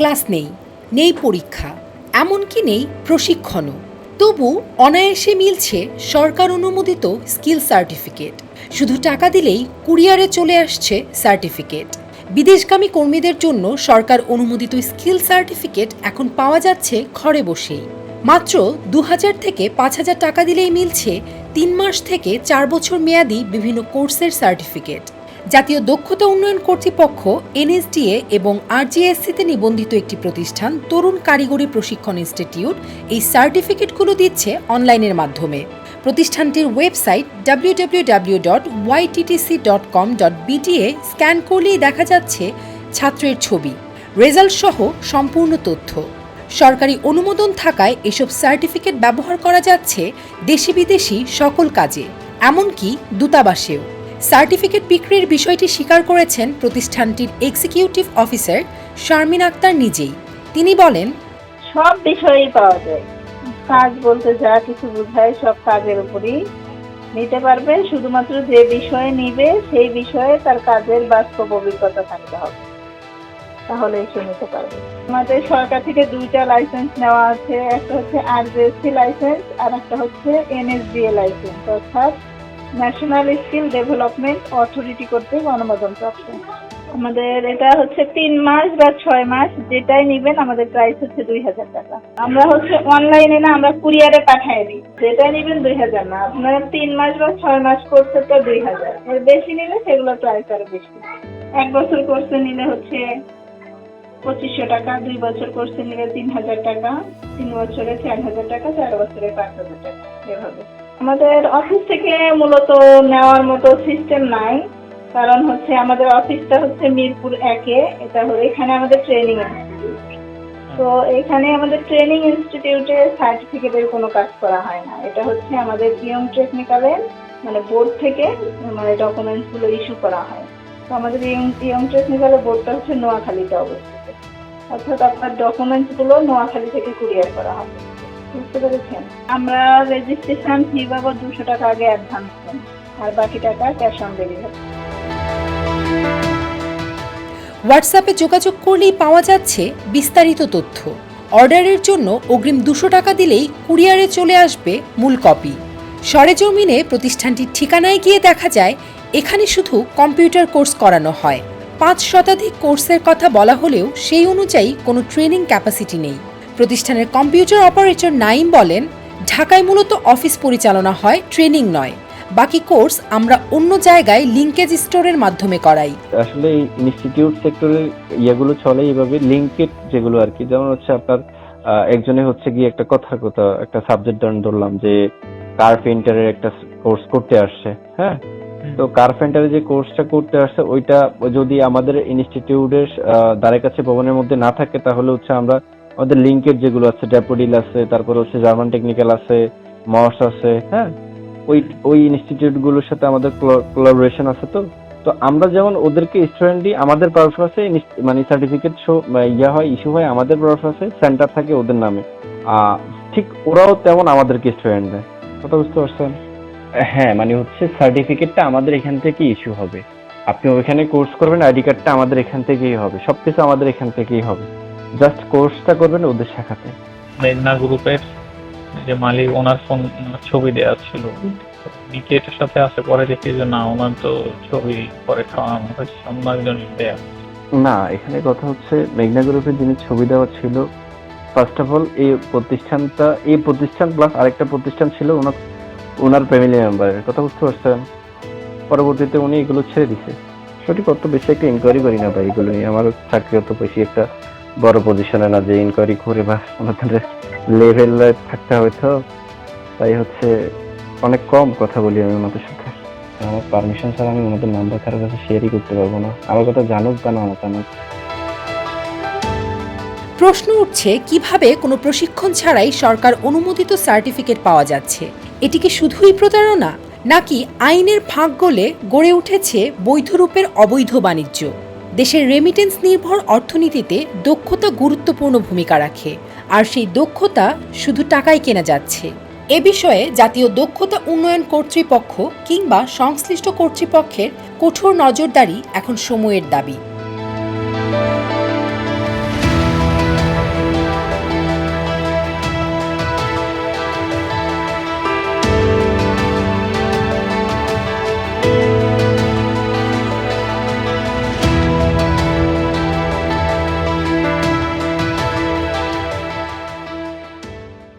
Class নেই নেই পরীক্ষা, এমনকি নেই প্রশিক্ষণও। তবু অনায়াসে মিলছে সরকার অনুমোদিত স্কিল সার্টিফিকেট। শুধু টাকা দিলেই কুরিয়ারে চলে আসছে সার্টিফিকেট। বিদেশগামী কর্মীদের জন্য সরকার অনুমোদিত স্কিল সার্টিফিকেট এখন পাওয়া যাচ্ছে ঘরে বসেই। মাত্র দু হাজার থেকে পাঁচ হাজার টাকা দিলেই মিলছে তিন মাস থেকে চার বছর মেয়াদি বিভিন্ন কোর্সের সার্টিফিকেট। জাতীয় দক্ষতা উন্নয়ন কর্তৃপক্ষ, এনএসডিএ এবং আরজিএসসিতে নিবন্ধিত একটি প্রতিষ্ঠান, তরুণ কারিগরি প্রশিক্ষণ ইনস্টিটিউট, এই সার্টিফিকেটগুলো দিচ্ছে অনলাইনের মাধ্যমে। প্রতিষ্ঠানটির website W W W dot YTTC dot com dot BTA scan করলেই দেখা যাচ্ছে ছাত্রের ছবি। রেজাল্ট সহ সম্পূর্ণ তথ্য। সরকারি অনুমোদন থাকায় এসব সার্টিফিকেট ব্যবহার করা যাচ্ছে দেশি বিদেশি সকল কাজে, এমনকি দূতাবাসেও। সার্টিফিকেট বিক্রির বিষয়টি স্বীকার করেছেন প্রতিষ্ঠানটির এক্সিকিউটিভ অফিসার শারমিন আক্তার নিজেই। তিনি বলেন, সব বিষয়েই পাওয়া যায়। কাজ বলতে যা কিছু বোঝায় সব কাজের উপরই নিতে পারবে। শুধুমাত্র যে বিষয়ে নিবে, সেই বিষয়ে তার কাজের বাস্তব অভিজ্ঞতা থাকতে হবে। তাহলে এসে নিতে পারবে। আমাদের সরকার থেকে দুইটা লাইসেন্স নেওয়া আছে। একটা হচ্ছে আরজিএসসি লাইসেন্স আর একটা হচ্ছে এনএসডিএ লাইসেন্স অর্থাৎ ন্যাশনাল স্কিল ডেভেলপমেন্ট অথরিটি কর্তৃক অনুমোদন প্রাপ্ত। আমাদের এটা হচ্ছে তিন মাস বা ছয় মাস, যেটাই নিবেন আমাদের প্রাইস হচ্ছে দুই হাজার টাকা। আমরা হচ্ছে অনলাইনে না, আমরা কুরিয়ারে পাঠিয়ে দিই। যেটাই নিবেন দুই হাজার না। আপনারা তিন মাস বা ছয় মাস কোর্সে তো দুই হাজার। এর বেশি নিলে সেগুলো প্রাইস আরও বেশি। এক বছর কোর্সে নিলে হচ্ছে পঁচিশশো টাকা, দুই বছর কোর্সে নিলে তিন হাজার টাকা, তিন বছরে চার হাজার টাকা, চার বছরে পাঁচ হাজার টাকা। এভাবে। আমাদের অফিস থেকে মূলত নেওয়ার মতো সিস্টেম নাই। কারণ হচ্ছে আমাদের অফিসটা হচ্ছে মিরপুর একে, এটা এখানে আমাদের ট্রেনিং তো এখানে আমাদের ট্রেনিং ইনস্টিটিউটে সার্টিফিকেটের কোনো কাজ করা হয় না। এটা হচ্ছে আমাদের ইয়ং টেকনিক্যালের মানে বোর্ড থেকে মানে ডকুমেন্টসগুলো ইস্যু করা হয়। তো আমাদের ইয়ং ইয়ং টেকনিক্যালের বোর্ডটা হচ্ছে নোয়াখালীতে অবস্থিত। অর্থাৎ আপনার ডকুমেন্টসগুলো নোয়াখালী থেকে কুরিয়ার করা হবে। বুঝতে পেরেছেন? আমরা রেজিস্ট্রেশন ফি বাবদ দুশো টাকা আগে অ্যাডভান্স আর বাকি টাকা ক্যাশ অন ডেলিভারি হোয়াটসঅ্যাপে যোগাযোগ করলেই পাওয়া যাচ্ছে বিস্তারিত তথ্য। অর্ডারের জন্য অগ্রিম দুশো টাকা দিলেই কুরিয়ারে চলে আসবে মূল কপি। সরেজমিনে প্রতিষ্ঠানটির ঠিকানায় গিয়ে দেখা যায়, এখানে শুধু কম্পিউটার কোর্স করানো হয়। পাঁচ শতাধিক কোর্সের কথা বলা হলেও সেই অনুযায়ী কোনো ট্রেনিং ক্যাপাসিটি নেই। প্রতিষ্ঠানের কম্পিউটার অপারেটর নাইম বলেন ঢাকায় মূলত অফিস পরিচালনা হয় ট্রেনিং নয়। বাকি কোর্স আমরা অন্য জায়গায় লিঙ্কেজ স্টোরের মাধ্যমে করাই। আসলে ইনস্টিটিউট সেক্টরের ইয়েগুলো চলে এইভাবে লিঙ্কেড যেগুলো আর কি। যেমন হচ্ছে আপনার একজনে হচ্ছে গিয়ে একটা কথার কথা একটা সাবজেক্ট ধরলাম যে কার্পেন্টারের একটা কোর্স করতে আসছে হ্যাঁ? তো কার্পেন্টারের যে কোর্সটা করতে আসছে ওইটা যদি আমাদের ইনস্টিটিউটের দ্বারে কাছে ভবনের মধ্যে না থাকে তাহলে হচ্ছে আমরা আমাদের লিঙ্কের যেগুলো আছে ড্যাপোডিল আছে, তারপর হচ্ছে জার্মান টেকনিক্যাল আছে মর্স আছে হ্যাঁ? ওই ওই ইনস্টিটিউটগুলোর সাথে আমাদের কোলাবোরেশন আছে তো? তো আমরা যেমন ওদেরকে স্টুডেন্টই আমাদের পারপাসে মানে সার্টিফিকেট শো ইয়া হয় ইস্যু হয়, আমাদের পারপাসে সেন্টার থাকে ওদের নামে। ঠিক ওরাও তেমন আমাদেরকে স্টুডেন্ট দেয়। কথা বুঝতে পারছেন? হ্যাঁ মানে হচ্ছে সার্টিফিকেটটা আমাদের এখান থেকে ইস্যু হবে। আপনি ওইখানে কোর্স করবেন আইডি কার্ডটা আমাদের এখান থেকেই হবে, সবকিছু আমাদের এখান থেকেই হবে। জাস্ট কোর্সটা করবেন ওদের শাখাতে। মেঘনা গ্রুপের যে মালিক ওনার ফোন ছবি দেওয়া ছিল। নিকেটের সাথে আছে পরে দেখি যে না ওনার তো ছবি পরে খাওয়ানো হয়েছে অন্য দেয়া। না এখানে কথা হচ্ছে মেঘনা গ্রুপের যিনি ছবি দেওয়া ছিল ফার্স্ট অফ অল এই প্রতিষ্ঠানটা এই প্রতিষ্ঠান প্লাস আরেকটা প্রতিষ্ঠান ছিল ওনার ওনার ফ্যামিলি মেম্বারের কথা বুঝতে পারছেন? পরবর্তীতে উনি এগুলো ছেড়ে দিছে। সঠিক অত বেশি একটা ইনকোয়ারি করি না ভাই এগুলো নিয়ে আমার চাকরি অত বেশি একটা বড় পজিশনে না যে ইনকোয়ারি করে বা ওনাদের লেভেল থাকতে হবে তো তাই হচ্ছে অনেক কম কথা বলি আমি ওনাদের সাথে। আমার পারমিশন ছাড়া আমি ওনাদের নাম্বার কারোর কাছে শেয়ারই করতে পারব না। আমার কথা জানুক বা না জানুক। প্রশ্ন উঠছে কীভাবে কোনো প্রশিক্ষণ ছাড়াই সরকার অনুমোদিত সার্টিফিকেট পাওয়া যাচ্ছে? এটি কি শুধুই প্রতারণা? নাকি আইনের ফাঁক গলে গড়ে উঠেছে বৈধ রূপের অবৈধ বাণিজ্য? দেশের রেমিটেন্স নির্ভর অর্থনীতিতে দক্ষতা গুরুত্বপূর্ণ ভূমিকা রাখে। আর সেই দক্ষতা শুধু টাকায় কেনা যাচ্ছে। এ বিষয়ে জাতীয় দক্ষতা উন্নয়ন কর্তৃপক্ষ কিংবা সংশ্লিষ্ট কর্তৃপক্ষের কঠোর নজরদারি এখন সময়ের দাবি।